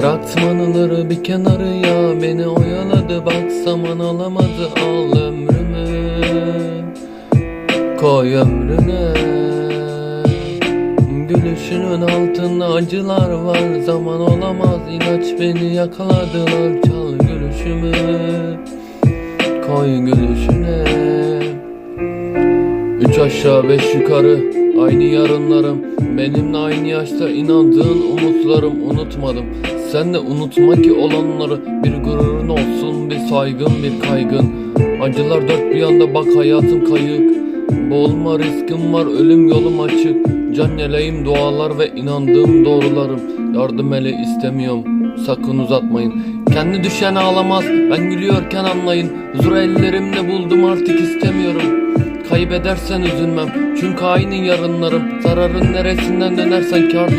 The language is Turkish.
Bıraktım anıları bir kenarıya Beni oyaladı bak zaman alamadı Al ömrümü. Koy ömrüne. Gülüşünün altında acılar var Zaman olamaz ilaç beni yakaladılar Çal gülüşümü. Koy gülüşüne Üç aşağı beş yukarı. Aynı yarınlarım. Benimle aynı yaşta inandığın umutlarım Unutmadım. Sen de unutma ki olanları Bir gururun olsun bir saygın bir kaygın. Acılar dört bir yanda bak hayatım kayık. Boğulma riskim var ölüm yolum açık. Can yeleğim dualar ve inandığım doğrularım. Yardım ele istemiyorum sakın uzatmayın. Kendi düşen ağlamaz ben gülüyorken anlayın. Huzur ellerimle buldum artık istemiyorum Kaybedersen üzülmem. Çünkü aynı yarınlarım. Zararın neresinden dönersen kârdır